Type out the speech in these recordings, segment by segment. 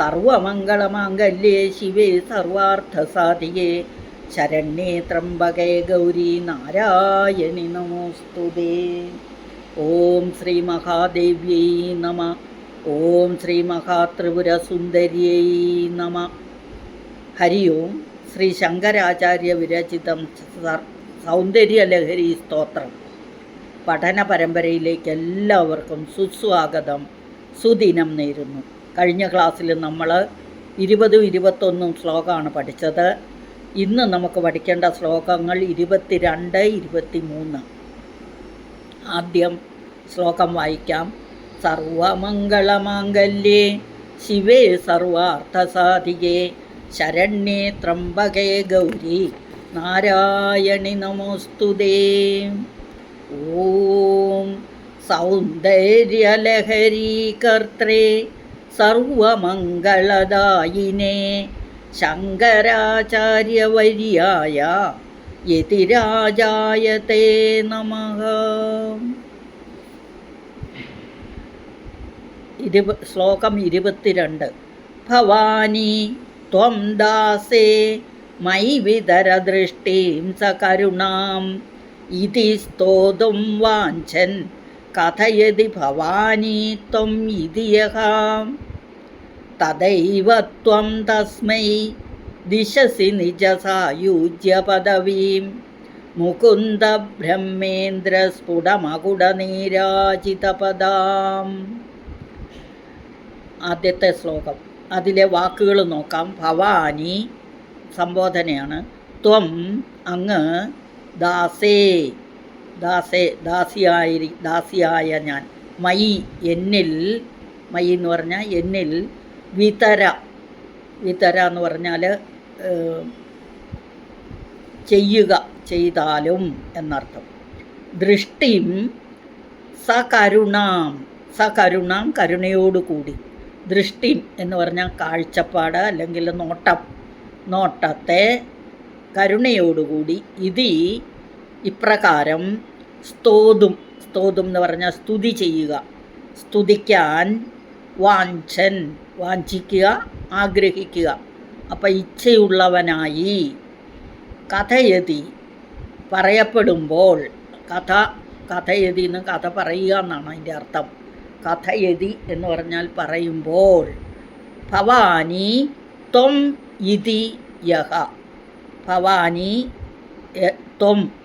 സർവമംഗളമാംഗല്യേ ശിവേ സർവാർത്ഥസാധികേ ശരണ്യേ ത്രംബകേ ഗൗരി നാരായണി നമോസ്തുതേ ഓം ശ്രീ മഹാദേവ്യൈ നമ. ഓം ശ്രീ മഹാത്രിപുരസുന്ദര്यै നമ. ഹരി ഓം ശ്രീ ശങ്കരാചാര്യ വിരചിതം സൗന്ദര്യലഹരി സ്തോത്രം. പഠന പരമ്പരയിലേക്ക് എല്ലാവർക്കും സുസ്വാഗതം. സുദിനം നേരുന്നു. കഴിഞ്ഞ ക്ലാസ്സിൽ നമ്മൾ ഇരുപതും ഇരുപത്തൊന്നും ശ്ലോകമാണ് പഠിച്ചത്. ഇന്ന് നമുക്ക് പഠിക്കേണ്ട ശ്ലോകങ്ങൾ ഇരുപത്തിരണ്ട് ഇരുപത്തി മൂന്ന് ആദ്യം ശ്ലോകം വായിക്കാം. സർവമംഗളമാംഗല്യേ ശിവേ സർവാർത്ഥസാധികേ ശരണ്യേ ത്രംബകേ ഗൗരി നാരായണി നമോസ്തുദേ ഓം സൗന്ദര്യലഹരീകർത്രേ സർവമംഗളദായിനേ. ശങ്കരാചാര്യവര്യായ യതിരാജായ തേ നമ. ഇരുപ ശ്ലോകം ഇരുപത്തിരണ്ട്. ഭവാനി ത്വം ദാസേ മൈ വിതരദൃഷ്ടീം സകരുണാം ഇതി സ്തോതും വാഞ്ചൻ കഥയതി ഭവാനി ത്വം ഇതിയഹാം തദൈവ ത്വം തസ്മൈ ദിശസി നിജസായുജ്യപദവീം. മുകുന്ദ ബ്രഹ്മേന്ദ്ര സ്ഫുടമകുടനീരാജിതപദാം ആദ്യത്തെ ശ്ലോകം. അതിലെ വാക്കുകൾ നോക്കാം. ഭവാനി സംബോധനയാണ്. ത്വം അങ്ങ് ദാസേ ദാസേ ദാസിയായി ദാസിയായ ഞാൻ. മൈ എന്നിൽ മൈ എന്ന് പറഞ്ഞാൽ എന്നിൽ വിതര. വിതര എന്ന് പറഞ്ഞാൽ ചെയ്യുക ചെയ്താലും എന്നർത്ഥം. ദൃഷ്ടിം സകരുണാം സകരുണാം കരുണയോടുകൂടി. ദൃഷ്ടി എന്ന് പറഞ്ഞാൽ കാഴ്ചപ്പാട് അല്ലെങ്കിൽ നോട്ടം നോട്ടത്തെ കരുണയോടുകൂടി. ഇതി ഇപ്രകാരം സ്തോതും സ്തോതും എന്ന് പറഞ്ഞാൽ സ്തുതി ചെയ്യുക. സ്തുതിക്കാൻ വാഞ്ചൻ വാഞ്ചിക്കുക ആഗ്രഹിക്കുക. അപ്പം ഇച്ഛയുള്ളവനായി കഥയതി പറയപ്പെടുമ്പോൾ കഥ കഥയതി എന്ന് കഥ പറയുക എന്നാണ് അതിന്റെ അർത്ഥം. കഥയതി എന്ന് പറഞ്ഞാൽ പറയുമ്പോൾ ഭവാനി ത്വം ഇതി യഹ. ഭവാനി ത്വം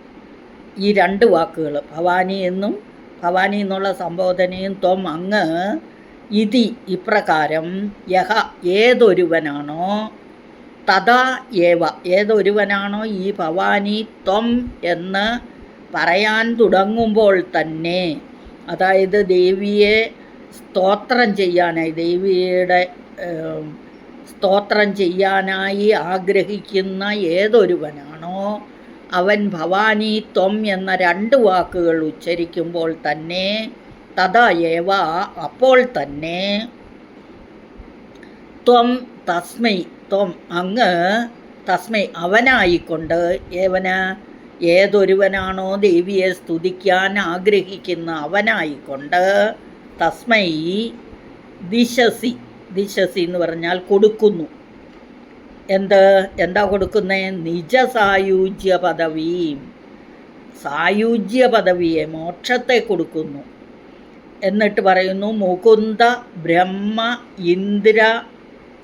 ഈ രണ്ട് വാക്കുകൾ ഭവാനി എന്നും ഭവാനി എന്നുള്ള സംബോധനയും ത്വം അങ്ങ് ഇതി ഇപ്രകാരം യഹ ഏതൊരുവനാണോ തഥാ ഏവ. ഏതൊരുവനാണോ ഈ ഭവാനി ത്വം എന്ന് പറയാൻ തുടങ്ങുമ്പോൾ തന്നെ അതായത് ദേവിയെ സ്തോത്രം ചെയ്യാനായി ദേവിയുടെ സ്തോത്രം ചെയ്യാനായി ആഗ്രഹിക്കുന്ന ഏതൊരുവനാണോ അവൻ ഭവാനി ത്വം എന്ന രണ്ട് വാക്കുകൾ ഉച്ചരിക്കുമ്പോൾ തന്നെ തഥാ അപ്പോൾ തന്നെ. ത്വം തസ്മൈ ത്വം അങ്ങ് തസ്മൈ അവനായിക്കൊണ്ട് ഏവന് ഏതൊരുവനാണോ ദേവിയെ സ്തുതിക്കാൻ ആഗ്രഹിക്കുന്ന അവനായിക്കൊണ്ട് തസ്മൈ ദിശസി ദിശസി എന്ന് പറഞ്ഞാൽ കൊടുക്കുന്നു. എന്ത്? എന്താ കൊടുക്കുന്നേ? നിജസായുജ്യ പദവിയും സായുജ്യ പദവിയെ മോക്ഷത്തെ കൊടുക്കുന്നു. എന്നിട്ട് പറയുന്നു മുകുന്ദ ബ്രഹ്മ ഇന്ദ്ര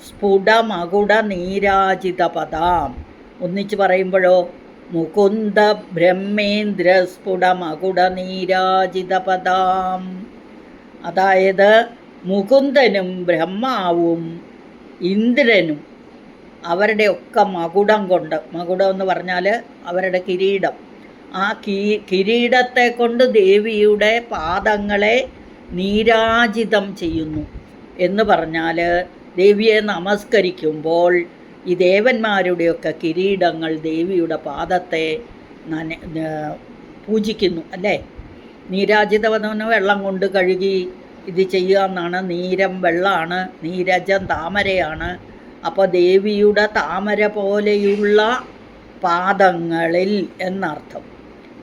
സ്ഫുടമകുട നീരാജിത പദാം. ഒന്നിച്ച് പറയുമ്പോഴോ മുകുന്ദ ബ്രഹ്മേന്ദ്ര സ്ഫുടമകുട നീരാജിത പദാം. അതായത് മുകുന്ദനും ബ്രഹ്മാവും ഇന്ദ്രനും അവരുടെ ഒക്കെ മകുടം കൊണ്ട് മകുടം എന്ന് പറഞ്ഞാൽ അവരുടെ കിരീടം. ആ കീ കിരീടത്തെ കൊണ്ട് ദേവിയുടെ പാദങ്ങളെ നീരാജിതം ചെയ്യുന്നു. എന്ന് പറഞ്ഞാൽ ദേവിയെ നമസ്കരിക്കുമ്പോൾ ഈ ദേവന്മാരുടെയൊക്കെ കിരീടങ്ങൾ ദേവിയുടെ പാദത്തെ നന പൂജിക്കുന്നു അല്ലേ? നീരാജിതവന വെള്ളം കൊണ്ട് കഴുകി ഇത് ചെയ്യുക എന്നാണ്. നീരം വെള്ളമാണ് നീരജം താമരയാണ്. അപ്പോൾ ദേവിയുടെ താമര പോലെയുള്ള പാദങ്ങളിൽ എന്നർത്ഥം.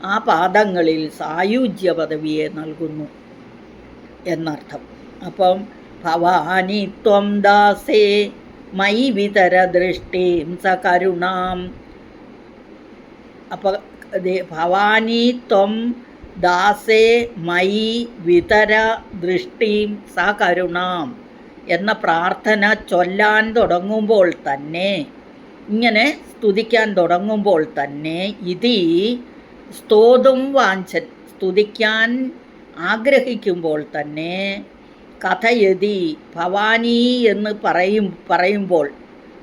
ആ പാദങ്ങളിൽ സായുജ്യ പദവിയെ നൽകുന്നു എന്നർത്ഥം. അപ്പം ഭവാനി ത്വം ദാസേ മൈ വിതര ദൃഷ്ടിം സ കരുണാം. അപ്പോൾ ഭവാനി ത്വം ദാസേ മൈ വിതര ദൃഷ്ടിം സ കരുണാം. എന്ന പ്രാർത്ഥന ചൊല്ലാൻ തുടങ്ങുമ്പോൾ തന്നെ ഇങ്ങനെ സ്തുതിക്കാൻ തുടങ്ങുമ്പോൾ തന്നെ ഇതി സ്തോതും വാഞ്ചൻ സ്തുതിക്കാൻ ആഗ്രഹിക്കുമ്പോൾ തന്നെ കഥയതി ഭവാനി എന്ന് പറയും പറയുമ്പോൾ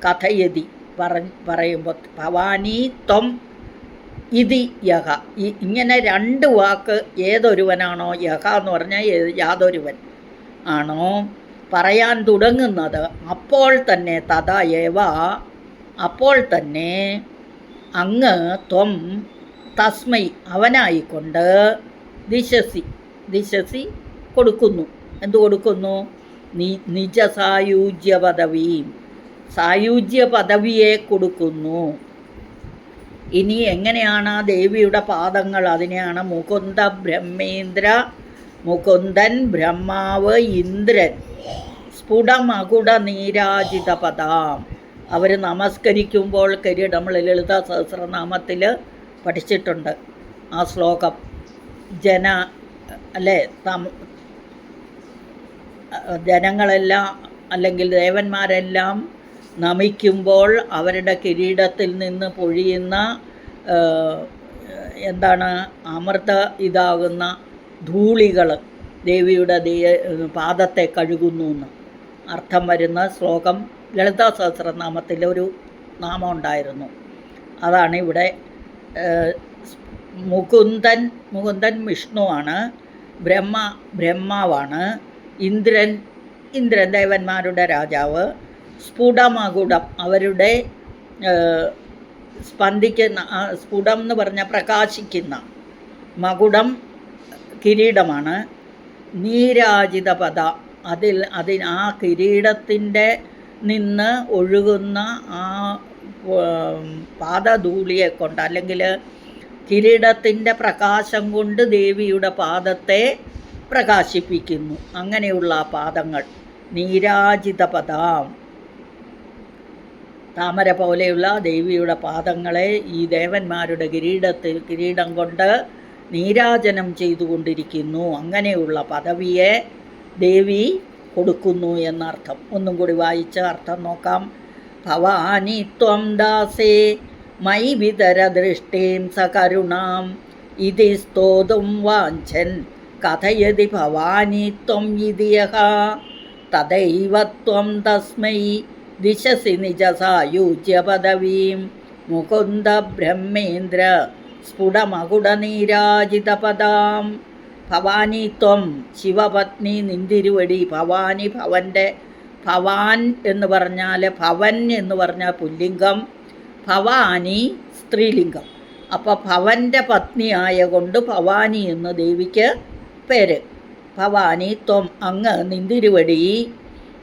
കഥയതി പറ പറയുമ്പോൾ ഭവാനി ത്വം ഇതി യഹ. ഇങ്ങനെ രണ്ട് വാക്ക് ഏതൊരുവനാണോ യഹ എന്ന് പറഞ്ഞാൽ യാതൊരുവൻ ആണോ? പറയാൻ തുടങ്ങുന്നത്. അപ്പോൾ തന്നെ തഥാ ഏവ അപ്പോൾ തന്നെ അങ്ങ് ത്വം തസ്മൈ അവനായിക്കൊണ്ട് ദിശസി ദിശസി കൊടുക്കുന്നു. എന്തു കൊടുക്കുന്നു? നി നിജ സായുജ്യ പദവിയും സായുജ്യ പദവിയെ കൊടുക്കുന്നു. ഇനി എങ്ങനെയാണ് ആ ദേവിയുടെ പാദങ്ങൾ? അതിനെയാണ് മുകുന്ദ ബ്രഹ്മേന്ദ്ര മുകുന്ദൻ ബ്രഹ്മാവ് ഇന്ദ്രൻ. സ്ഫുടമകുട നീരാജിത പദാം അവർ നമസ്കരിക്കുമ്പോൾ കരി നമ്മൾ ലളിത സഹസ്രനാമത്തിൽ പഠിച്ചിട്ടുണ്ട് ആ ശ്ലോകം. ജന അല്ലേ ജനങ്ങളെല്ലാം അല്ലെങ്കിൽ ദേവന്മാരെല്ലാം നമിക്കുമ്പോൾ അവരുടെ കിരീടത്തിൽ നിന്ന് പൊഴിയുന്ന എന്താണ് അമൃത ഇതാകുന്ന ധൂളികൾ ദേവിയുടെ പാദത്തെ കഴുകുന്നു എന്ന്. അർത്ഥം വരുന്ന ശ്ലോകം ലളിതാ സഹസ്രനാമത്തിൽ ഒരു നാമം ഉണ്ടായിരുന്നു അതാണ് ഇവിടെ മുകുന്ദൻ മുകുന്ദൻ വിഷ്ണുവാണ് ബ്രഹ്മ ബ്രഹ്മാവാണ് ഇന്ദ്രൻ ഇന്ദ്രൻ ദേവന്മാരുടെ രാജാവ് സ്ഫുടമകുടം അവരുടെ സ്പന്ദിക്കുന്ന സ്ഫുടം എന്ന് പറഞ്ഞാൽ പ്രകാശിക്കുന്ന മകുടം കിരീടമാണ്. നീരാജിത പദ അതിൽ അതിൽ ആ കിരീടത്തിന്റെ നിന്ന് ഒഴുകുന്ന ആ പാദധൂളിയെ കൊണ്ട് അല്ലെങ്കിൽ കിരീടത്തിന്റെ പ്രകാശം കൊണ്ട് ദേവിയുടെ പാദത്തെ പ്രകാശിപ്പിക്കുന്നു. അങ്ങനെയുള്ള പാദങ്ങൾ. നീരാജിത പദാം. താമര പോലെയുള്ള ദേവിയുടെ പാദങ്ങളെ ഈ ദേവന്മാരുടെ കിരീടത്തിൽ കിരീടം കൊണ്ട് നീരാജനം ചെയ്തുകൊണ്ടിരിക്കുന്നു. അങ്ങനെയുള്ള പദവിയെ ദേവി കൊടുക്കുന്നു എന്നർത്ഥം. ഒന്നും കൂടി വായിച്ച അർത്ഥം നോക്കാം. ഭവാനി ത്വം ദാസേ മൈ വിതര ദൃഷ്ടീം സകരുണാം. ഇതി സ്തോതും വാഞ്ചൻ കഥയതി ഭവാനി ത്വം ഇതിയഹ. തഥൈവ ത്വം തസ്മൈ ദിശസി നിജസായൂജ്യ പദവീം. മുകുന്ദ ബ്രഹ്മേന്ദ്ര സ്ഫുടമകുടനീരാജിത പദാം. ഭവാനി ത്വം ശിവപത്നി നിന്തിരുവടി. ഭവാനി ഭവന്റെ ഭവാൻ എന്ന് പറഞ്ഞാൽ ഭവൻ എന്ന് പറഞ്ഞാൽ പുല്ലിംഗം ഭവാനി സ്ത്രീലിംഗം. അപ്പോൾ ഭവന്റെ പത്നിയായ കൊണ്ട് ഭവാനി എന്ന് ദേവിക്ക് പേര്. ഭവാനി ത്വം അങ്ങ് നിന്തിരുവടി.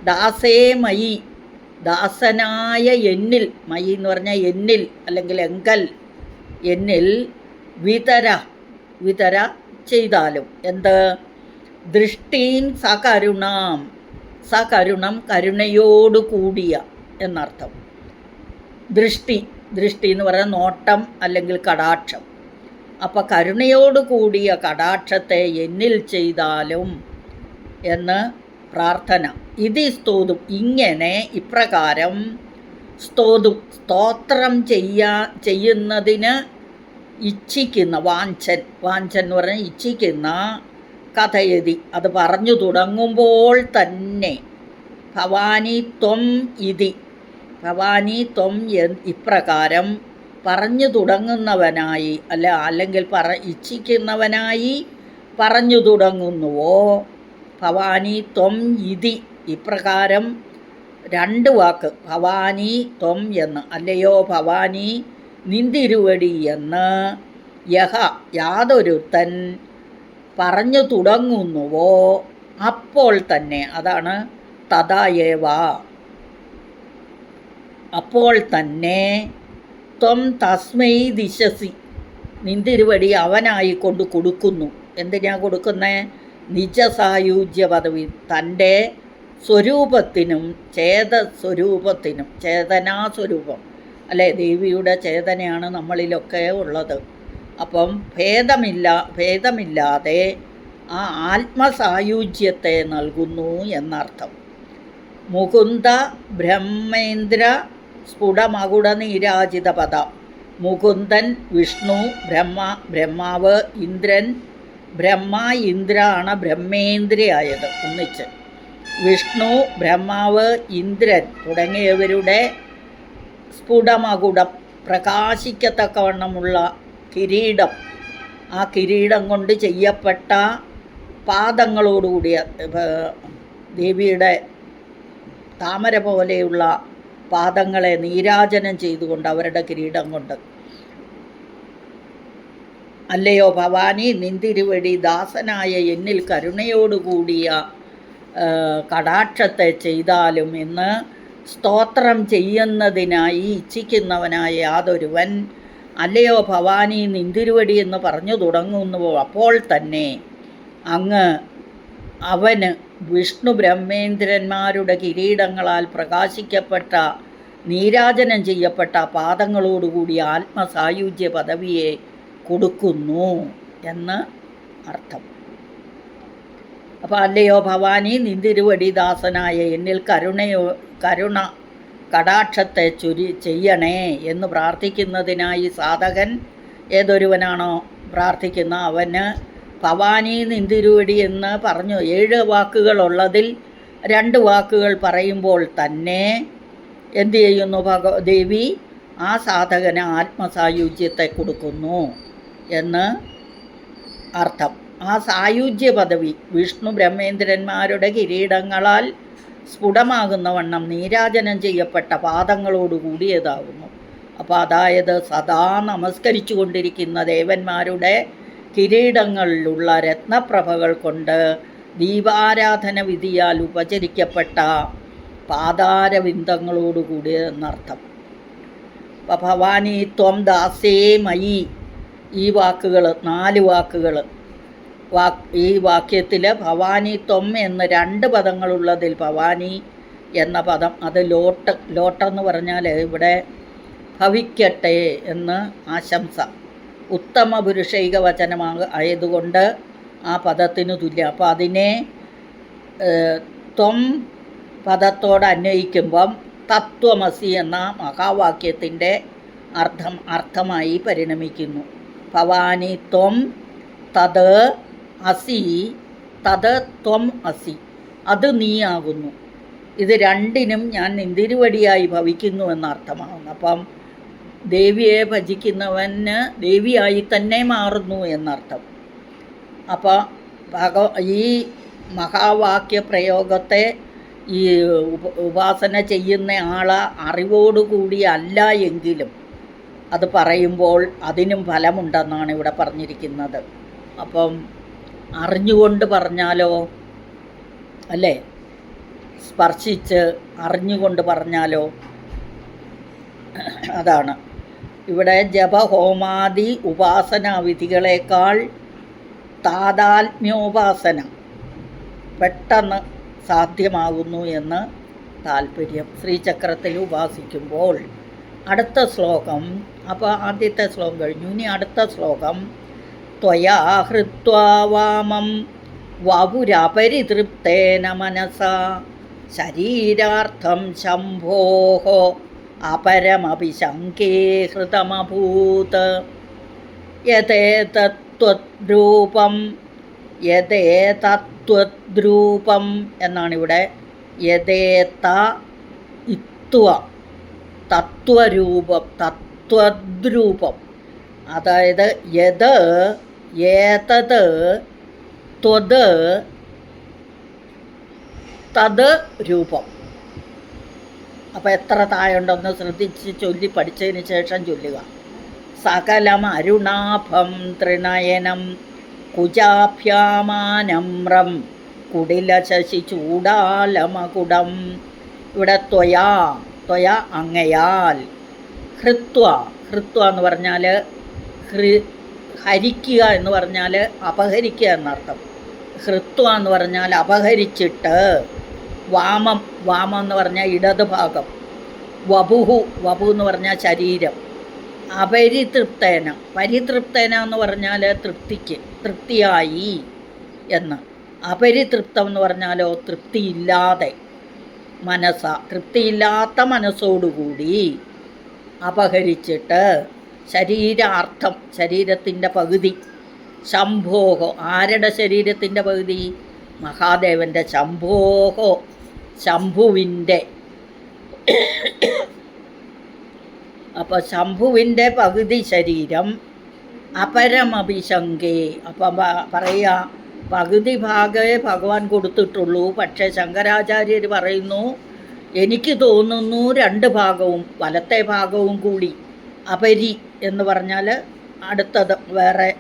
ദാസേ മയി ദാസനായ എന്നിൽ മയി എന്ന് പറഞ്ഞാൽ എന്നിൽ അല്ലെങ്കിൽ എങ്കൽ എന്നിൽ വിതര വിതര ചെയ്താലും എന്ത്? ദൃഷ്ടീൻ സകരുണാം സകരുണം കരുണം കരുണയോടുകൂടിയ എന്നർത്ഥം. ദൃഷ്ടി ദൃഷ്ടി എന്ന് പറയുന്ന നോട്ടം അല്ലെങ്കിൽ കടാക്ഷം. അപ്പം കരുണയോടുകൂടിയ കടാക്ഷത്തെ എന്നിൽ ചെയ്താലും എന്ന് പ്രാർത്ഥന. ഇതി സ്തോതും. ഇങ്ങനെ ഇപ്രകാരം സ്തോതും. സ്തോത്രം ചെയ്യാ ചെയ്യുന്നതിന് ഇച്ഛിക്കുന്ന വാഞ്ചൻ വാഞ്ചൻ എന്ന് പറഞ്ഞാൽ ഇച്ഛിക്കുന്ന കഥയതി അത് പറഞ്ഞു തുടങ്ങുമ്പോൾ തന്നെ ഭവാനി ത്വം ഇതി. ഭവാനി ത്വം ഇപ്രകാരം പറഞ്ഞു തുടങ്ങുന്നവനായി അല്ല അല്ലെങ്കിൽ പറ ഇച്ഛിക്കുന്നവനായി പറഞ്ഞു തുടങ്ങുന്നുവോ? ഭവാനി ത്വം ഇതി. ഇപ്രകാരം രണ്ട് വാക്ക്. ഭവാനി ത്വം എന്ന്. അല്ലയോ ഭവാനി നിന്തിരുവടി എന്ന് യഹ യാതൊരുത്തൻ പറഞ്ഞു തുടങ്ങുന്നുവോ അപ്പോൾ തന്നെ അതാണ് തഥായേവ അപ്പോൾ തന്നെ ത്വം തസ്മൈ ദിശസി. നിന്തിരുവടി അവനായി കൊണ്ട് കൊടുക്കുന്നു. എന്തിനാ കൊടുക്കുന്നേ? നിജസായുജ്യ പദവി. തന്റെ സ്വരൂപത്തിനും ചേത സ്വരൂപത്തിനും ചേതനാസ്വരൂപം. അല്ലേ? ദേവിയുടെ ചേതനയാണ് നമ്മളിലൊക്കെ ഉള്ളത്. അപ്പം ഭേദമില്ല ഭേദമില്ലാതെ ആ ആത്മസായുജ്യത്തെ നൽകുന്നു എന്നർത്ഥം. മുകുന്ദ ബ്രഹ്മേന്ദ്ര സ്ഫുടമകുട നീരാജിത പദ മുകുന്ദൻ വിഷ്ണു ബ്രഹ്മ ബ്രഹ്മാവ് ഇന്ദ്രൻ ബ്രഹ്മ ഇന്ദ്ര ആണ് ബ്രഹ്മേന്ദ്രയായത് ഒന്നിച്ച്. വിഷ്ണു ബ്രഹ്മാവ് ഇന്ദ്രൻ തുടങ്ങിയവരുടെ സ്ഫുടമകുടം പ്രകാശിക്കത്തക്കവണ്ണമുള്ള കിരീടം. ആ കിരീടം കൊണ്ട് ചെയ്യപ്പെട്ട പാദങ്ങളോടുകൂടിയ ദേവിയുടെ താമര പോലെയുള്ള പാദങ്ങളെ നീരാജനം ചെയ്തുകൊണ്ട് അവരുടെ കിരീടം കൊണ്ട്. അല്ലയോ ഭവാനി നിന്തിരുവടി ദാസനായ എന്നിൽ കരുണയോടുകൂടിയ കടാക്ഷത്തെ ചെയ്താലും എന്ന് സ്തോത്രം ചെയ്യുന്നതിനായി ഇച്ഛിക്കുന്നവനായ യാതൊരുവൻ അല്ലയോ ഭവാനി നിന്തിരുവടി എന്ന് പറഞ്ഞു തുടങ്ങുന്നുവോ? അപ്പോൾ തന്നെ അങ്ങ് അവന് വിഷ്ണു ബ്രഹ്മേന്ദ്രന്മാരുടെ കിരീടങ്ങളാൽ പ്രകാശിക്കപ്പെട്ട നീരാജനം ചെയ്യപ്പെട്ട പാദങ്ങളോടുകൂടി ആത്മസായുജ്യ പദവിയെ കൊടുക്കുന്നു എന്ന് അർത്ഥം. അപ്പോൾ അല്ലയോ ഭവാനി നിന്തിരുവടി ദാസനായ എന്നിൽ കരുണയോ കരുണ കടാക്ഷത്തെ ചുരി ചെയ്യണേ എന്ന് പ്രാർത്ഥിക്കുന്നതിനായി സാധകൻ ഏതൊരുവനാണോ പ്രാർത്ഥിക്കുന്ന അവന് ഭവാനി നിന്തിരുവടി എന്ന് പറഞ്ഞു ഏഴ് വാക്കുകളുള്ളതിൽ രണ്ട് വാക്കുകൾ പറയുമ്പോൾ തന്നെ എന്തു ചെയ്യുന്നു ഭഗ ദേവി? ആ സാധകന് ആത്മസായുജ്യത്തെ കൊടുക്കുന്നു എന്ന് അർത്ഥം. ആ സായുജ്യ പദവി വിഷ്ണു ബ്രഹ്മേന്ദ്രന്മാരുടെ കിരീടങ്ങളാൽ സ്ഫുടമാകുന്ന വണ്ണം നീരാജനം ചെയ്യപ്പെട്ട പാദങ്ങളോട് കൂടിയതാകുന്നു. അപ്പോൾ അതായത് സദാ നമസ്കരിച്ചു കൊണ്ടിരിക്കുന്ന ദേവന്മാരുടെ കിരീടങ്ങളിലുള്ള രത്നപ്രഭകൾ കൊണ്ട് ദീപാരാധന വിധിയാൽ ഉപചരിക്കപ്പെട്ട പാതാരവിന്ദങ്ങളോടുകൂടിയെന്നർത്ഥം അപ്പം ഭവാനി ത്വം ദാസേ മയി ഈ വാക്കുകൾ നാല് വാക്കുകൾ വാ ഈ വാക്യത്തിൽ ഭവാനി ത്വം എന്ന് രണ്ട് പദങ്ങളുള്ളതിൽ ഭവാനി എന്ന പദം അത് ലോട്ട് ലോട്ടെന്ന് പറഞ്ഞാൽ ഇവിടെ ഭവിക്കട്ടെ എന്ന് ആശംസ. ഉത്തമ പുരുഷൈക വചനമാക ആയതുകൊണ്ട് ആ പദത്തിന് തുല്യം. അപ്പോൾ അതിനെ ത്വം പദത്തോട് അന്വയിക്കുമ്പം തത്വമസി എന്ന മഹാവാക്യത്തിന്റെ അർത്ഥം അർത്ഥമായി പരിണമിക്കുന്നു. ഭവാനി ത്വം തത് അസി തത് ത്വം അസി. അത് നീയാകുന്നു. ഇത് രണ്ടിനും ഞാൻ നിന്തിരുവടിയായി ഭവിക്കുന്നു എന്നർത്ഥമാകുന്നു. അപ്പം ദേവിയെ ഭജിക്കുന്നവന് ദേവിയായി തന്നെ മാറുന്നു എന്നർത്ഥം. അപ്പോൾ ഭഗ ഈ മഹാവാക്യ പ്രയോഗത്തെ ഈ ഉപാസന ചെയ്യുന്ന ആളെ അറിവോടുകൂടി അല്ല എങ്കിലും അത് പറയുമ്പോൾ അതിനും ഫലമുണ്ടെന്നാണ് ഇവിടെ പറഞ്ഞിരിക്കുന്നത്. അപ്പം അറിഞ്ഞുകൊണ്ട് പറഞ്ഞാലോ? അല്ലേ? സ്പർശിച്ച് അറിഞ്ഞുകൊണ്ട് പറഞ്ഞാലോ? അതാണ്. ഇവിടെ ജപഹോമാദി ഉപാസന വിധികളേക്കാൾ താതാത്മ്യോപാസന പെട്ടെന്ന് സാധ്യമാകുന്നു എന്ന് താല്പര്യം ശ്രീചക്രത്തിൽ ഉപാസിക്കുമ്പോൾ അടുത്ത ശ്ലോകം അപ്പോൾ ആദ്യത്തെ ശ്ലോകം കഴിഞ്ഞു. ഇനി അടുത്ത ശ്ലോകം ത്വയാ ഹൃത്വാ വാമം വപുരപരിതൃപ്തേന മനസാ ശരീരാർത്ഥം ശംഭോः അപരമപി ശങ്കേ ഹൃതമഭൂത് യഥേതത്വദ്രൂപം യഥേതത്വദ്രൂപം എന്നാണ് ഇവിടെ യഥേത ഇത്വ തത്വരൂപം തത്വദ്രൂപം. അതായത് യത് ഏതത് ത്വത് തത് രൂപം. അപ്പോൾ എത്ര താഴെയുണ്ടെന്ന് ശ്രദ്ധിച്ച് ചൊല്ലി പഠിച്ചതിന് ശേഷം ചൊല്ലുക. സകലം അരുണാഭം ത്രിനയനം കുജാഭ്യാമാനമ്രം കുടില ശശി ചൂടാലമകുടം. ഇവിടെ ത്വയാ ത്വയ അങ്ങയാൽ. ഹൃത്വ ഹൃത്വ എന്ന് പറഞ്ഞാൽ ഹൃ ഹരിക്കുക എന്ന് പറഞ്ഞാൽ അപഹരിക്കുക എന്നർത്ഥം. ഹൃത്വ എന്ന് പറഞ്ഞാൽ അപഹരിച്ചിട്ട് വാമം വാമം എന്ന് പറഞ്ഞാൽ ഇടത് ഭാഗം. വപുഹു വപു എന്ന് പറഞ്ഞാൽ ശരീരം. അപരിതൃപ്തേന. പരിതൃപ്തേന എന്ന് പറഞ്ഞാൽ തൃപ്തിക്ക് തൃപ്തിയായി എന്ന്. അപരിതൃപ്തം എന്ന് പറഞ്ഞാലോ തൃപ്തിയില്ലാതെ മനസ്സ. തൃപ്തിയില്ലാത്ത മനസ്സോടുകൂടി അപഹരിച്ചിട്ട് ശരീരാർത്ഥം ശരീരത്തിന്റെ പകുതി. ശംഭോഹോ. ആരുടെ ശരീരത്തിന്റെ പകുതി? മഹാദേവന്റെ. ശംഭോഹോ. ശംഭുവിന്റെ. അപ്പോൾ ശംഭുവിന്റെ പകുതി ശരീരം അപരമഭിശങ്കേ അപ്പം പറയുക പകുതി ഭാഗമേ ഭഗവാൻ കൊടുത്തിട്ടുള്ളൂ. പക്ഷേ ശങ്കരാചാര്യർ പറയുന്നു എനിക്ക് തോന്നുന്നു രണ്ട് ഭാഗവും വലത്തെ ഭാഗവും കൂടി. അപരി എന്ന് പറഞ്ഞാൽ അടുത്തത് വേറെ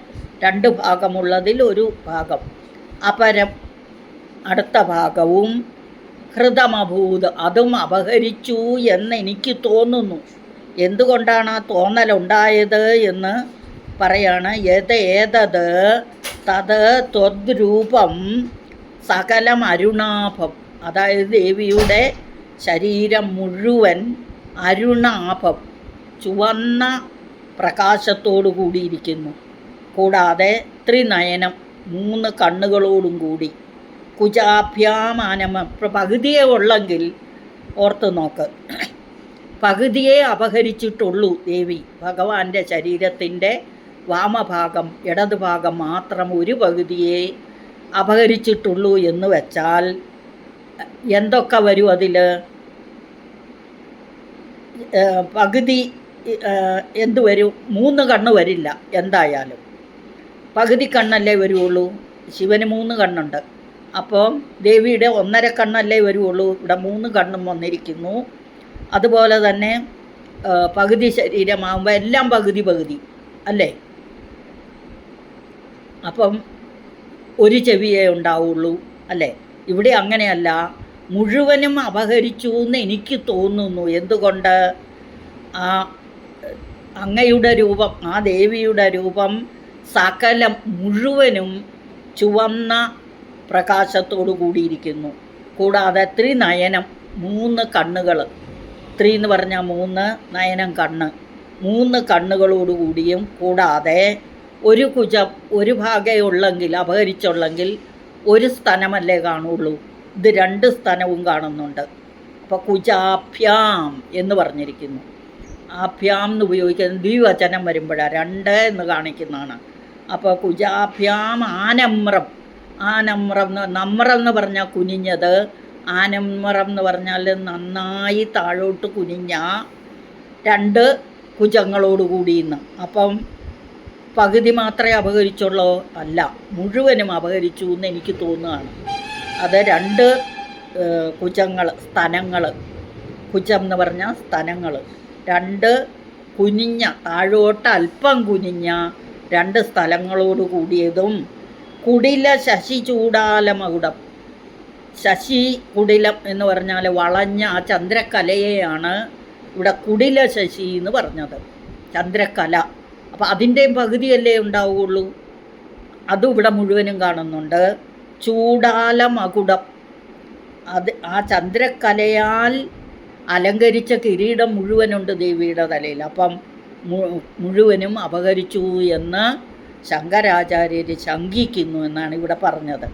രണ്ട് ഭാഗമുള്ളതിൽ ഒരു ഭാഗം. അപരം അടുത്ത ഭാഗവും ഹൃദമഭൂത്. അതും അപഹരിച്ചു എന്ന് എനിക്ക് തോന്നുന്നു. എന്തുകൊണ്ടാണ് ആ തോന്നലുണ്ടായത് എന്ന് പറയാണ്. ഏത് ഏതത്? തത് ത്വദ്രൂപം സകലം അരുണാഭം. അതായത് ദേവിയുടെ ശരീരം മുഴുവൻ അരുണാഭം. ചുവന്ന പ്രകാശത്തോടു കൂടിയിരിക്കുന്നു കൂടാതെ ത്രിനയനം മൂന്ന് കണ്ണുകളോടും കൂടി. കുജാഭ്യാമാനം പകുതിയെ ഉള്ളെങ്കിൽ ഓർത്ത് നോക്ക്. പകുതിയെ അപഹരിച്ചിട്ടുള്ളൂ ദേവി. ഭഗവാന്റെ ശരീരത്തിന്റെ വാമഭാഗം ഇടതുഭാഗം മാത്രം ഒരു പകുതിയെ അപഹരിച്ചിട്ടുള്ളൂ എന്ന് വെച്ചാൽ എന്തൊക്കെ വരും അതിൽ? പകുതി എന്ത് വരും? മൂന്ന് കണ്ണ് വരില്ല എന്തായാലും. പകുതി കണ്ണല്ലേ വരുള്ളൂ ശിവന് മൂന്ന് കണ്ണുണ്ട്. അപ്പോൾ ദേവിയുടെ ഒന്നര കണ്ണല്ലേ വരുള്ളൂ ഇവിടെ മൂന്ന് കണ്ണും വന്നിരിക്കുന്നു. അതുപോലെ തന്നെ പകുതി ശരീരമാകുമ്പോൾ എല്ലാം പകുതി പകുതി അല്ലേ? അപ്പം ഒരു ചെവിയേ ഉണ്ടാവുള്ളൂ അല്ലേ? ഇവിടെ അങ്ങനെയല്ല. മുഴുവനും അപഹരിച്ചു എന്ന് എനിക്ക് തോന്നുന്നു. എന്തുകൊണ്ട്? ആ അങ്ങയുടെ രൂപം ആ ദേവിയുടെ രൂപം സകലം മുഴുവനും ചുവന്ന പ്രകാശത്തോടു കൂടിയിരിക്കുന്നു. കൂടാതെ ത്രിനയനം മൂന്ന് കണ്ണുകൾ. ത്രീ എന്ന് പറഞ്ഞാൽ മൂന്ന് നയനം കണ്ണ്. മൂന്ന് കണ്ണുകളോടുകൂടിയും കൂടാതെ ഒരു കുജം ഒരു ഭാഗേ ഉള്ളെങ്കിൽ അപഹരിച്ചുള്ളെങ്കിൽ ഒരു സ്ഥലമല്ലേ കാണുള്ളൂ. ഇത് രണ്ട് സ്ഥലവും കാണുന്നുണ്ട്. അപ്പോൾ കുജാഭ്യാം എന്ന് പറഞ്ഞിരിക്കുന്നു. ആഭ്യാം എന്ന് ഉപയോഗിക്കുന്നത് ദ്വിവചനം വരുമ്പോഴാണ് രണ്ട് എന്ന് കാണിക്കുന്നതാണ്. അപ്പോൾ കുജാഭ്യാം ആനമ്രം. ആനമ്രം എന്ന് നമ്രം എന്ന് പറഞ്ഞാൽ കുനിഞ്ഞത്. ആനമ്രം എന്ന് പറഞ്ഞാൽ നന്നായി താഴോട്ട് കുനിഞ്ഞ രണ്ട് കുജങ്ങളോട് കൂടിയെന്ന്. അപ്പം പകുതി മാത്രമേ അപഹരിച്ചുള്ളൂ അല്ല മുഴുവനും അപഹരിച്ചു എന്ന് എനിക്ക് തോന്നുകയാണ്. അത് രണ്ട് കുജങ്ങൾ സ്തനങ്ങൾ. കുജം എന്ന് പറഞ്ഞാൽ സ്തനങ്ങൾ. രണ്ട് കുനിഞ്ഞ താഴോട്ട് അല്പം കുനിഞ്ഞ രണ്ട് സ്ഥലങ്ങളോട് കൂടിയതും കുടില ശശി ചൂടാലമകുടം. ശശി കുടിലം എന്ന് പറഞ്ഞാൽ വളഞ്ഞ ആ ചന്ദ്രക്കലയെയാണ് ഇവിടെ കുടില ശശി എന്ന് പറഞ്ഞത്. ചന്ദ്രക്കല. അപ്പോൾ അതിന്റെയും പകുതിയല്ലേ ഉണ്ടാവുകയുള്ളൂ അതും ഇവിടെ മുഴുവനും കാണുന്നുണ്ട്. ചൂടാലമകുടം. അത് ആ ചന്ദ്രക്കലയാൽ അലങ്കരിച്ച കിരീടം മുഴുവനുണ്ട് ദേവിയുടെ തലയിൽ. അപ്പം മുഴുവനും അപഹരിച്ചു എന്ന് ശങ്കരാചാര്യർ ശങ്കിക്കുന്നു എന്നാണ് ഇവിടെ പറഞ്ഞത്.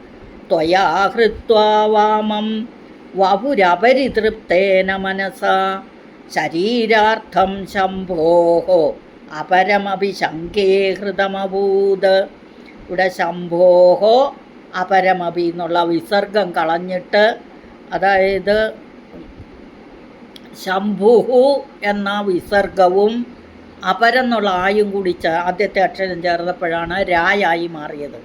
ത്വയാ ഹൃത്വാവാമം വപുരപരിതൃപ്തേന മനസ. ശരീരാർത്ഥം ശംഭോഹോ അപരമപി ശങ്കേ ഹൃതമഭൂത്. ഇവിടെ ശംഭോഹോ അപരമപി എന്നുള്ള വിസർഗം കളഞ്ഞിട്ട് അതായത് ശംഭുഹു എന്ന വിസർഗവും അപരെന്നുള്ള ആയും കൂടി ആദ്യത്തെ അക്ഷരം ചേർന്നപ്പോഴാണ് രായായി മാറിയത്.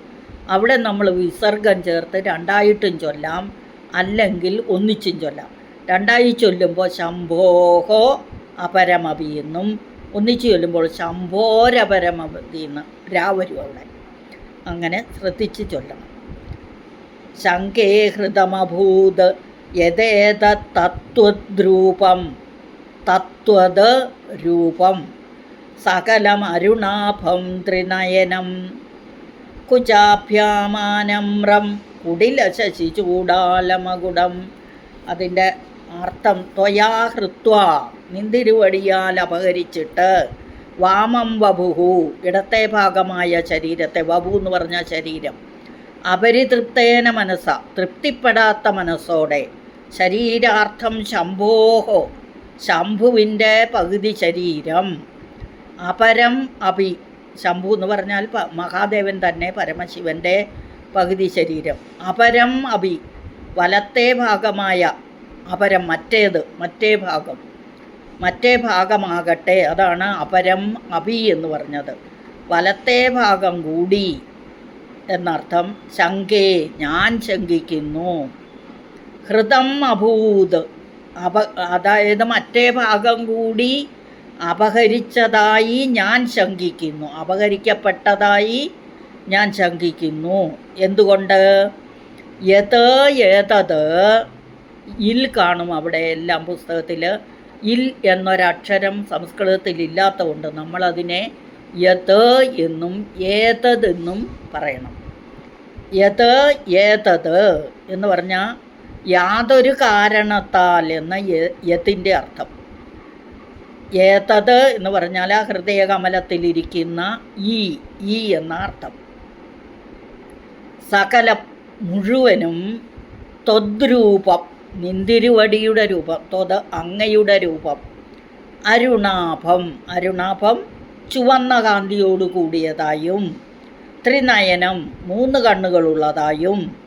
അവിടെ നമ്മൾ വിസർഗം ചേർത്ത് രണ്ടായിട്ടും ചൊല്ലാം അല്ലെങ്കിൽ ഒന്നിച്ചും ചൊല്ലാം. രണ്ടായി ചൊല്ലുമ്പോൾ ശംഭോഹോ അപരമപി എന്നും ഒന്നിച്ച് ചൊല്ലുമ്പോൾ ശംഭോരപരമപതി എന്ന് രാ വരും അവിടെ. അങ്ങനെ ശ്രദ്ധിച്ച് ചൊല്ലണം. ശങ്കേ ഹൃതമഭൂത് യഥേത തത്വദ്രൂപം തത്വത് രൂപം സകലം അരുണാഭം ത്രിനയനം കുചാഭ്യാമാനമ്രം കുടില ശശി ചൂടാലമകുടം അതിന്റെ അർത്ഥം ത്വയാ ഹൃത്വ നിന്തിരുവടിയാൽ അപഹരിച്ചിട്ട് വാമം വപുഹു ഇടത്തെ ഭാഗമായ ശരീരത്തെ വപു എന്ന് പറഞ്ഞ ശരീരം. അപരിതൃപ്തേന മനസ്സ തൃപ്തിപ്പെടാത്ത മനസ്സോടെ ശരീരാർത്ഥം ശംഭോഹോ. ശംഭുവിന്റെ പകുതി ശരീരം. അപരം അഭി ശംഭു എന്ന് പറഞ്ഞാൽ മഹാദേവൻ തന്നെ പരമശിവന്റെ പകുതി ശരീരം. അപരം അഭി വലത്തെ ഭാഗമായ അപരം മറ്റേത് മറ്റേ ഭാഗം. മറ്റേ ഭാഗമാകട്ടെ അതാണ് അപരം അഭി എന്ന് പറഞ്ഞത്. വലത്തെ ഭാഗം കൂടി എന്നർത്ഥം ശങ്കേ ഞാൻ ശങ്കിക്കുന്നു ഹൃദം അഭൂത്. അപ അതായത് മറ്റേ ഭാഗം കൂടി അപഹരിച്ചതായി ഞാൻ ശങ്കിക്കുന്നു. അപഹരിക്കപ്പെട്ടതായി ഞാൻ ശങ്കിക്കുന്നു. എന്തുകൊണ്ട്? യത് ഏതത്? ഇൽ കാണും അവിടെ എല്ലാം പുസ്തകത്തിൽ ഇൽ എന്നൊരക്ഷരം സംസ്കൃതത്തിൽ ഇല്ലാത്തതുകൊണ്ട് നമ്മളതിനെ യത് എന്നും ഏതതെന്നും പറയണം. യത് ഏതത് എന്ന് പറഞ്ഞാൽ യാതൊരു കാരണത്താൽ എന്ന യത്തിന്റെ അർത്ഥം. ഏതത് എന്ന് പറഞ്ഞാൽ ആ ഹൃദയകമലത്തിലിരിക്കുന്ന ഈ ഈ എന്ന അർത്ഥം. സകല മുഴുവനും തൊദ്രൂപം നിന്തിരുവടിയുടെ രൂപം തൊത് അങ്ങയുടെ രൂപം അരുണാഭം അരുണാഭം ചുവന്ന കാന്തിയോടു കൂടിയതായും ത്രിനയനം മൂന്ന് കണ്ണുകളുള്ളതായും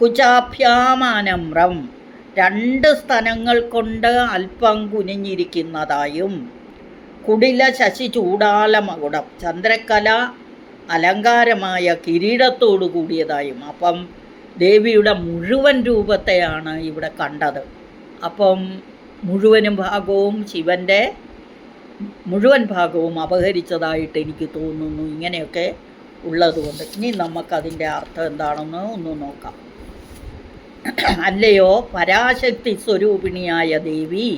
കുചാഭ്യാമാനമ്രം രണ്ട് സ്തനങ്ങൾ കൊണ്ട് അല്പം കുനിഞ്ഞിരിക്കുന്നതായും കുടില ശശി ചൂടാലമകുടം ചന്ദ്രക്കല അലങ്കാരമായ കിരീടത്തോടു കൂടിയതായും. അപ്പം ദേവിയുടെ മുഴുവൻ രൂപത്തെയാണ് ഇവിടെ കണ്ടത്. അപ്പം മുഴുവനും ഭാഗവും ശിവന്റെ മുഴുവൻ ഭാഗവും അപഹരിച്ചതായിട്ട് എനിക്ക് തോന്നുന്നു. ഇങ്ങനെയൊക്കെ ഉള്ളതുകൊണ്ട് ഇനി നമുക്കതിന്റെ അർത്ഥം എന്താണെന്ന് ഒന്ന് നോക്കാം. അല്ലയോ? പരാശക്തി സ്വരൂപിണിയായ ദേവി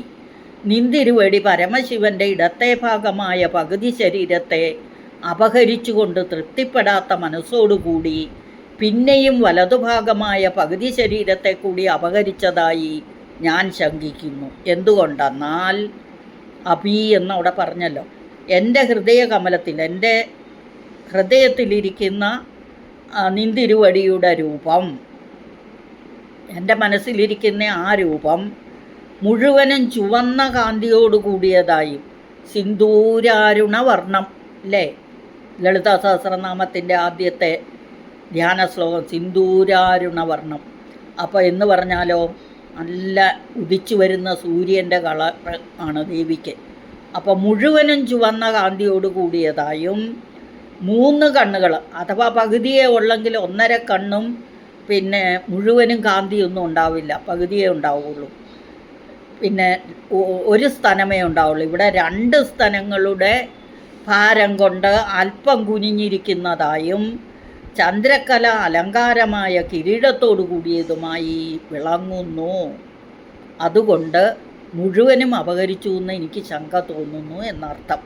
നിന്തിരുവടി പരമശിവന്റെ ഇടത്തെ ഭാഗമായ പകുതി ശരീരത്തെ അപഹരിച്ചുകൊണ്ട് തൃപ്തിപ്പെടാത്ത മനസ്സോടുകൂടി പിന്നെയും വലതുഭാഗമായ പകുതി ശരീരത്തെ കൂടി അപഹരിച്ചതായി ഞാൻ ശങ്കിക്കുന്നു. എന്തുകൊണ്ടെന്നാൽ അഭി എന്നവിടെ പറഞ്ഞല്ലോ എന്റെ ഹൃദയകമലത്തിൽ എന്റെ ഹൃദയത്തിലിരിക്കുന്ന നിന്തിരുവടിയുടെ രൂപം എന്റെ മനസ്സിലിരിക്കുന്ന ആ രൂപം മുഴുവനും ചുവന്ന കാന്തിയോട് കൂടിയതായി. സിന്ദൂരാരുണ വർണം അല്ലേ ലളിത സഹസ്രനാമത്തിന്റെ ആദ്യത്തെ ധ്യാന ശ്ലോകം സിന്ദൂരാരുണ അപ്പോൾ എന്ന് പറഞ്ഞാലോ നല്ല ഉദിച്ചു വരുന്ന സൂര്യന്റെ കളർ ആണ് ദേവിക്ക്. അപ്പോൾ മുഴുവനും ചുവന്ന കാന്തിയോട് കൂടിയതായും മൂന്ന് കണ്ണുകൾ അഥവാ പകുതിയേ ഉള്ളെങ്കിൽ ഒന്നര കണ്ണും പിന്നെ മുഴുവനും കാന്തിയൊന്നും ഉണ്ടാവില്ല. പകുതിയേ ഉണ്ടാവുള്ളൂ. പിന്നെ ഒരു സ്ഥലമേ ഉണ്ടാവുള്ളൂ. ഇവിടെ രണ്ട് സ്ഥലങ്ങളുടെ ഭാരം കൊണ്ട് അല്പം കുനിഞ്ഞിരിക്കുന്നതായും ചന്ദ്രക്കല അലങ്കാരമായ കിരീടത്തോടു കൂടിയതുമായി വിളങ്ങുന്നു. അതുകൊണ്ട് മുഴുവനും അപഹരിച്ചു എന്ന് എനിക്ക് ശങ്ക തോന്നുന്നു എന്നർത്ഥം.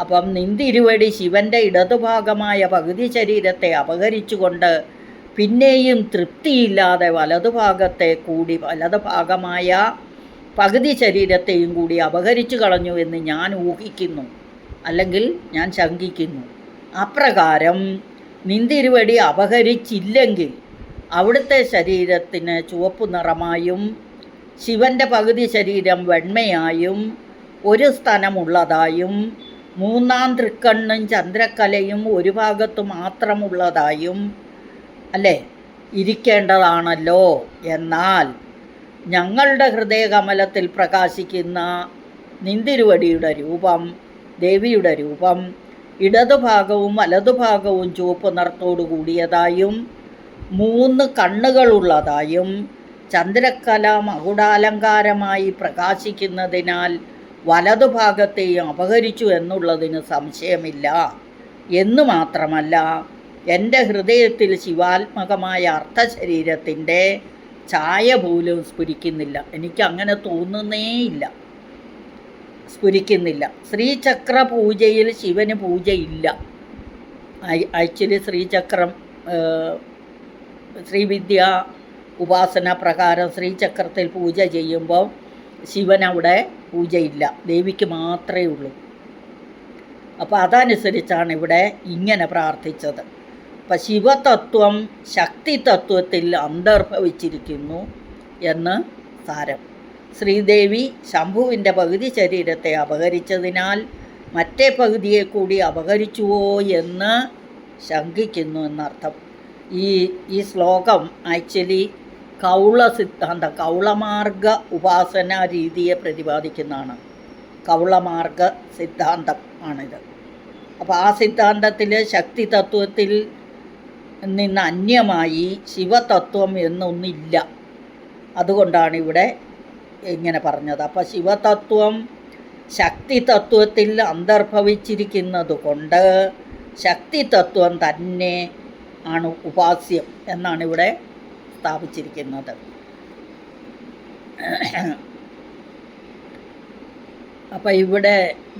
അപ്പം നിന്തിരുവടി ശിവന്റെ ഇടതുഭാഗമായ പകുതി ശരീരത്തെ അപഹരിച്ചുകൊണ്ട് പിന്നെയും തൃപ്തിയില്ലാതെ വലതുഭാഗത്തെ കൂടി വലതുഭാഗമായ പകുതി ശരീരത്തെയും കൂടി അപഹരിച്ചു കളഞ്ഞു എന്ന് ഞാൻ ഊഹിക്കുന്നു. അല്ലെങ്കിൽ ഞാൻ ശങ്കിക്കുന്നു. അപ്രകാരം നിന്തിരുവടി അപഹരിച്ചില്ലെങ്കിൽ അവിടുത്തെ ശരീരത്തിന് ചുവപ്പ് നിറമായും ശിവന്റെ പകുതി ശരീരം വെണ്മയായും ഒരു സ്ഥലമുള്ളതായും മൂന്നാം തൃക്കണ്ണും ചന്ദ്രക്കലയും ഒരു ഭാഗത്തു മാത്രമുള്ളതായും അല്ലേ? ഇരിക്കേണ്ടതാണല്ലോ. എന്നാൽ ഞങ്ങളുടെ ഹൃദയകമലത്തിൽ പ്രകാശിക്കുന്ന നിന്തിരുവടിയുടെ രൂപം ദേവിയുടെ രൂപം ഇടതുഭാഗവും വലതുഭാഗവും ചുവപ്പ് നിറത്തോടു കൂടിയതായും മൂന്ന് കണ്ണുകളുള്ളതായും ചന്ദ്രക്കല മകുടാലങ്കാരമായി പ്രകാശിക്കുന്നതിനാൽ വലതുഭാഗത്തെയും അപഹരിച്ചു എന്നുള്ളതിന് സംശയമില്ല. എന്നു മാത്രമല്ല എന്റെ ഹൃദയത്തിൽ ശിവാത്മകമായ അർത്ഥശരീരത്തിന്റെ ഛായ പോലും സ്ഫുരിക്കുന്നില്ല. എനിക്ക് അങ്ങനെ തോന്നുന്നേയില്ല സ്ഫുരിക്കുന്നില്ല. ശ്രീചക്ര പൂജയിൽ ശിവന് പൂജയില്ല. ആക്ച്വലി ശ്രീചക്രം ശ്രീവിദ്യ ഉപാസന പ്രകാരം ശ്രീചക്രത്തിൽ പൂജ ചെയ്യുമ്പോൾ ശിവൻ അവിടെ പൂജയില്ല. ദേവിക്ക് മാത്രമേ ഉള്ളൂ. അപ്പോൾ അതനുസരിച്ചാണ് ഇവിടെ ഇങ്ങനെ പ്രാർത്ഥിച്ചത്. അപ്പം ശിവതത്വം ശക്തിതത്വത്തിൽ അന്തർഭവിച്ചിരിക്കുന്നു എന്ന് സാരം. ശ്രീദേവി ശംഭുവിന്റെ പകുതി ശരീരത്തെ അപഹരിച്ചതിനാൽ മറ്റേ പകുതിയെ കൂടി അപഹരിച്ചുവോ എന്ന് ശങ്കിക്കുന്നു എന്നർത്ഥം. ഈ ഈ ശ്ലോകം ആക്ച്വലി കൗള സിദ്ധാന്ത കൗളമാർഗ ഉപാസന രീതിയെ പ്രതിപാദിക്കുന്നതാണ്. കൗളമാർഗ സിദ്ധാന്തം ആണിത്. അപ്പോൾ ആ സിദ്ധാന്തത്തിൽ ശക്തി തത്വത്തിൽ നിന്ന് അന്യമായി ശിവതത്വം എന്നൊന്നില്ല. അതുകൊണ്ടാണ് ഇവിടെ ഇങ്ങനെ പറഞ്ഞത്. അപ്പോൾ ശിവതത്വം ശക്തി തത്വത്തിൽ അന്തർഭവിച്ചിരിക്കുന്നത് കൊണ്ട് ശക്തി തത്വം തന്നെ ആണ് ഉപാസ്യം എന്നാണ് ഇവിടെ സ്ഥാപിച്ചിരിക്കുന്നത്. അപ്പം ഇവിടെ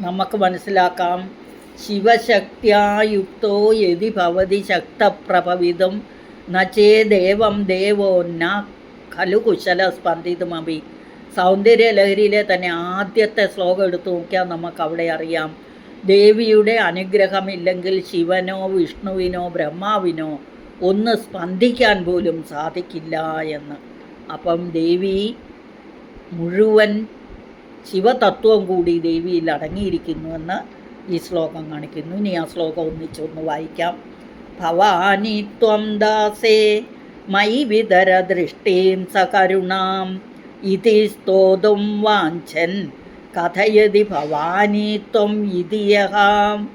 നമുക്ക് മനസ്സിലാക്കാം ശിവശക്തിയായുക്തോ യതി ഭവതി ശക്തപ്രഭവിതം നചേ ദേവം ദേവോ ന ഖലു കുശല സ്പന്ദിതുമപി സൗന്ദര്യലഹരിയിലെ തന്നെ ആദ്യത്തെ ശ്ലോകം എടുത്തു നോക്കിയാൽ നമുക്ക് അവിടെ അറിയാം. ദേവിയുടെ അനുഗ്രഹമില്ലെങ്കിൽ ശിവനോ വിഷ്ണുവിനോ ബ്രഹ്മാവിനോ ഒന്ന് സ്പന്ദിക്കാൻ പോലും സാധിക്കില്ല എന്ന്. അപ്പം ദേവി മുഴുവൻ ശിവതത്വം കൂടി ദേവിയിൽ അടങ്ങിയിരിക്കുന്നുവെന്ന് ഈ ശ്ലോകം കാണിക്കുന്നു. ഇനി ആ ശ്ലോകം ഒന്നിച്ചൊന്ന് വായിക്കാം. ഭവാനി ത്വം ദാസേ മൈ വിതര ദൃഷ്ടീം സകരുണാം. ഇതി സ്തോതും വാഞ്ചൻ കഥയതി ഭവാനി ത്വം ഇതിയഹാം.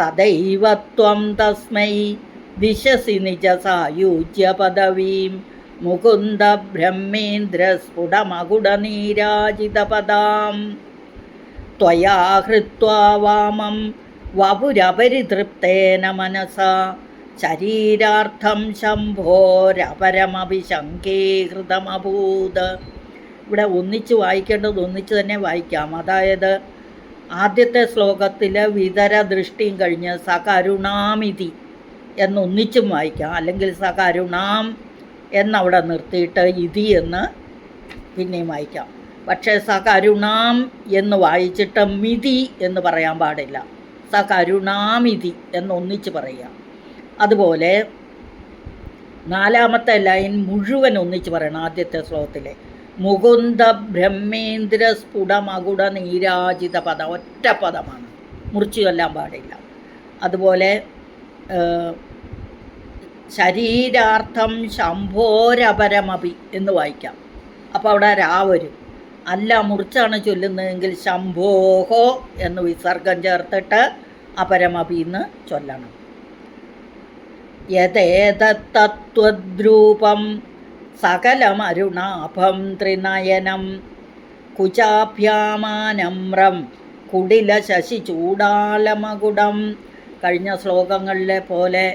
തദൈവ ത്വം തസ്മൈ ദിശസി നിജ സായുജ്യ പദവീം. മുകുന്ദ ബ്രഹ്മേന്ദ്ര സ്ഫുടമകുടനീരാജിതപദാം त्वया हृत्वा वामं वपुरपरितृप्तेन मनसा ശരീരാർത്ഥം ശംഭോരപരമഭിശങ്കീകൃതമഭൂത് ഇവിടെ ഒന്നിച്ച് വായിക്കേണ്ടത് ഒന്നിച്ച് തന്നെ വായിക്കാം അതായത് ആദ്യത്തെ ശ്ലോകത്തിൽ വിതര ദൃഷ്ടിയും കഴിഞ്ഞ് സകരുണാമിതി എന്നൊന്നിച്ചും വായിക്കാം അല്ലെങ്കിൽ സകരുണാം എന്നവിടെ നിർത്തിയിട്ട് ഇതി എന്ന് പിന്നെയും വായിക്കാം പക്ഷേ സകരുണാം എന്ന് വായിച്ചിട്ട് മിതി എന്ന് പറയാൻ പാടില്ല. സകരുണാമിതി എന്നൊന്നിച്ച് പറയാം അതുപോലെ നാലാമത്തെ ലൈൻ മുഴുവൻ ഒന്നിച്ച് പറയണം ആദ്യത്തെ ശ്ലോകത്തിലെ. മുകുന്ദ ബ്രഹ്മേന്ദ്ര സ്ഫുടമകുട നീരാജിത പദം ഒറ്റ പദമാണ്. മുറിച്ചു കൊല്ലാൻ പാടില്ല. അതുപോലെ ശരീരാർത്ഥം ശംഭോരപരമപി എന്ന് വായിക്കാം. അപ്പോൾ അവിടെ രാ വരും. അല്ല മുറിച്ചാണ് ചൊല്ലുന്നതെങ്കിൽ ശംഭോഹോ എന്ന് വിസർഗം ചേർത്തിട്ട് അപരമപി എന്ന് ചൊല്ലണം. യഥേതത്വദ്രൂപം സകലമരുണാഭം ത്രിനയനം കുചാഭ്യാമാനമ്രം കുടില ശശി ചൂടാലമകുടം. കഴിഞ്ഞ ശ്ലോകങ്ങളിലെ പോലെ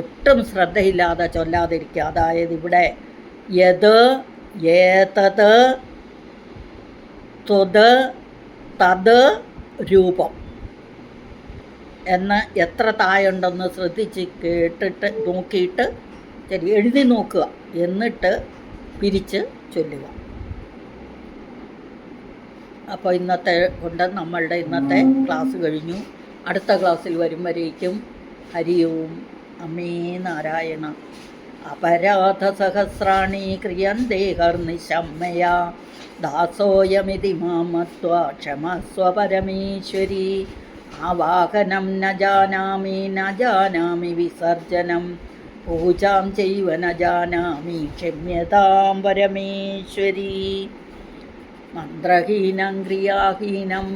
ഒട്ടും ശ്രദ്ധയില്ലാതെ ചൊല്ലാതിരിക്കുക. അതായത് ഇവിടെ യത് ഏതത്? ത്വത് തത് രൂപം. എന്ന് എത്ര തായുണ്ടെന്ന് ശ്രദ്ധിച്ച് കേട്ടിട്ട് നോക്കിയിട്ട് ശരി എഴുതി നോക്കുക. എന്നിട്ട് പിരിച്ച് ചൊല്ലുക. അപ്പോൾ ഇന്നത്തെ കൊണ്ട് നമ്മളുടെ ഇന്നത്തെ ക്ലാസ് കഴിഞ്ഞു. അടുത്ത ക്ലാസ്സിൽ വരും വരേക്കും ഹരി ഓം അമ്മേ നാരായണ. അപരാധസഹസ്രാണി ക്രിയന്തേ ഹർനിശമ്മയ. ദാസോയമിതി മാമത്വ क्षमस्व परमेश्वरी ആവാഹനം ന ജാനാമി ന ജാനാമി വിസർജനം. പൂജാം चैव ന ജാനാമി ക്ഷമ്യതാം പരമേശ്വരി. മന്ത്രഹീനം ക്രിയാഹീനം